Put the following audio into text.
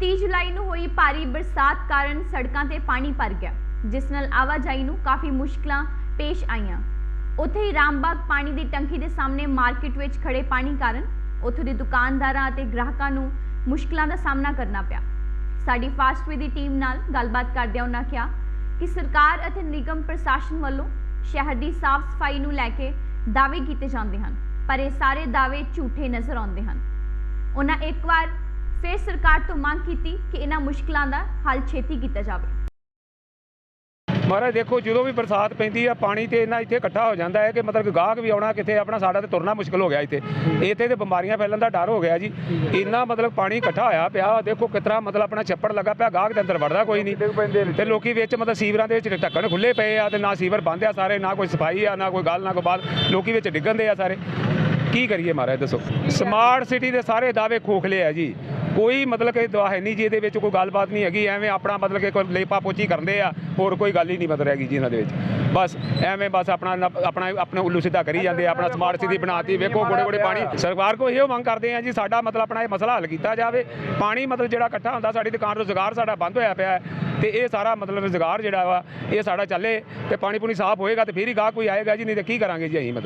30 ਜੁਲਾਈ ਨੂੰ ਹੋਈ ਭਾਰੀ ਬਰਸਾਤ ਕਾਰਨ ਸੜਕਾਂ ਤੇ ਪਾਣੀ ਭਰ ਗਿਆ, ਜਿਸ ਨਾਲ ਆਵਾਜਾਈ ਨੂੰ ਕਾਫੀ ਮੁਸ਼ਕਲਾਂ ਪੇਸ਼ ਆਈਆਂ। ਉੱਥੇ ਹੀ ਰਾਮਬਾਗ ਪਾਣੀ ਦੀ ਟੰਕੀ ਦੇ ਸਾਹਮਣੇ ਮਾਰਕੀਟ ਵਿੱਚ ਖੜੇ ਪਾਣੀ ਕਾਰਨ ਉੱਥੋਂ ਦੇ ਦੁਕਾਨਦਾਰਾਂ ਅਤੇ ਗ੍ਰਾਹਕਾਂ ਨੂੰ ਮੁਸ਼ਕਲਾਂ ਦਾ ਸਾਹਮਣਾ ਕਰਨਾ ਪਿਆ। ਸਾਡੀ ਫਾਸਟਵੇ ਦੀ ਟੀਮ ਨਾਲ ਗੱਲਬਾਤ ਕਰਦਿਆਂ ਉਹਨਾਂ ਕਿਹਾ ਕਿ ਸਰਕਾਰ ਅਤੇ ਨਿਗਮ ਪ੍ਰਸ਼ਾਸਨ ਵੱਲੋਂ ਸ਼ਹਿਰ ਦੀ ਸਾਫ਼ ਸਫ਼ਾਈ ਨੂੰ ਲੈ ਕੇ ਦਾਅਵੇ ਕੀਤੇ ਜਾਂਦੇ ਹਨ, ਪਰ ਇਹ ਸਾਰੇ ਦਾਅਵੇ ਝੂਠੇ ਨਜ਼ਰ ਆਉਂਦੇ ਹਨ। ਉਹਨਾਂ ਇੱਕ ਵਾਰ ਫਿਰ ਸਰਕਾਰ ਤੋਂ ਮੰਗ ਕੀਤੀ ਕਿ ਇਹਨਾਂ ਮੁਸ਼ਕਲਾਂ ਦਾ ਹੱਲ ਛੇਤੀ ਕੀਤਾ ਜਾਵੇ। ਮਹਾਰਾਜ ਦੇਖੋ ਜਦੋਂ ਵੀ ਬਰਸਾਤ ਪੈਂਦੀ ਆ ਪਾਣੀ ਤੇ ਇੰਨਾ ਇੱਥੇ ਇਕੱਠਾ ਹੋ ਜਾਂਦਾ ਹੈ ਕਿ ਮਤਲਬ ਗਾਹਕ ਵੀ ਆਉਣਾ ਕਿਤੇ ਆਪਣਾ ਸਾਡਾ ਤੇ ਤੁਰਨਾ ਮੁਸ਼ਕਲ ਹੋ ਗਿਆ ਇੱਥੇ। ਇੱਥੇ ਤੇ ਬਿਮਾਰੀਆਂ ਫੈਲਣ ਦਾ ਡਰ ਹੋ ਗਿਆ ਜੀ। ਇੰਨਾ ਮਤਲਬ ਪਾਣੀ ਇਕੱਠਾ ਹੋਇਆ ਪਿਆ ਦੇਖੋ ਕਿਤਰਾ ਮਤਲਬ ਆਪਣਾ ਛੱਪੜ ਲੱਗਾ ਪਿਆ ਗਾਹਕ ਦੇ ਅੰਦਰ ਵੜਦਾ ਕੋਈ ਨਹੀਂ। ਤੇ ਲੋਕੀ ਵਿੱਚ ਮਤਲਬ ਸੀਵਰਾਂ ਦੇ ਵਿੱਚ ਢੱਕਣ ਖੁੱਲੇ ਪਏ ਆ ਤੇ ਨਾ ਸੀਵਰ ਬੰਦ ਆ ਸਾਰੇ ਨਾ ਕੋਈ ਸਫ਼ਾਈ ਆ ਨਾ ਕੋਈ ਗੱਲ ਨਾ ਕੋਈ ਬਾਤ। ਲੋਕੀ ਵਿੱਚ ਡਿੱਗਣ ਦੇ ਆ ਸਾਰੇ। ਕੀ ਕਰੀਏ ਮਹਾਰਾਜ ਦੱਸੋ। ਸਮਾਰਟ ਸਿਟੀ ਦੇ ਸਾਰੇ ਦਾਅਵੇ ਖੋਖਲੇ ਆ ਜੀ। ਕੋਈ ਮਤਲਬ ਕਿ ਦਵਾ ਹੈ ਨਹੀਂ ਜੀ, ਇਹਦੇ ਵਿੱਚ ਕੋਈ ਗੱਲਬਾਤ ਨਹੀਂ ਹੈਗੀ, ਐਵੇਂ ਆਪਣਾ ਮਤਲਬ ਕਿ ਕੋਈ ਲੇਪਾ ਪੋਚੀ ਕਰਦੇ ਆ, ਹੋਰ ਕੋਈ ਗੱਲ ਹੀ ਨਹੀਂ ਮਤਲਬ ਹੈਗੀ ਜੀ ਇਹਨਾਂ ਦੇ ਵਿੱਚ। ਬਸ ਐਵੇਂ ਬਸ ਆਪਣਾ ਆਪਣਾ ਆਪਣੇ ਉੱਲੂ ਸਿੱਧਾ ਕਰੀ ਜਾਂਦੇ ਆਪਣਾ ਸਮਾਰਟ ਸਿਟੀ ਬਣਾਤੀ, ਵੇਖੋ ਗੋੜੇ ਗੋੜੇ ਪਾਣੀ। ਸਰਕਾਰ ਕੋ ਇਹੋ ਮੰਗ ਕਰਦੇ ਆ ਜੀ, ਸਾਡਾ ਮਤਲਬ ਆਪਣਾ ਇਹ ਮਸਲਾ ਹੱਲ ਕੀਤਾ ਜਾਵੇ। ਪਾਣੀ ਮਤਲਬ ਜਿਹੜਾ ਇਕੱਠਾ ਹੁੰਦਾ, ਸਾਡੀ ਦੁਕਾਨ ਰੋਜ਼ਗਾਰ ਸਾਡਾ ਬੰਦ ਹੋਇਆ ਪਿਆ ਹੈ, ਤੇ ਇਹ ਸਾਰਾ ਮਤਲਬ ਰੋਜ਼ਗਾਰ ਜਿਹੜਾ ਵਾ, ਇਹ ਸਾਡਾ ਚੱਲੇ, ਤੇ ਪਾਣੀ ਪੂਣੀ ਸਾਫ਼ ਹੋਏਗਾ ਤੇ ਫਿਰ ਹੀ ਗਾਹਕ ਕੋਈ ਆਏਗਾ ਜੀ, ਨਹੀਂ ਤੇ ਕੀ ਕਰਾਂਗੇ ਜੀ ਅਸੀਂ ਮਤਲਬ।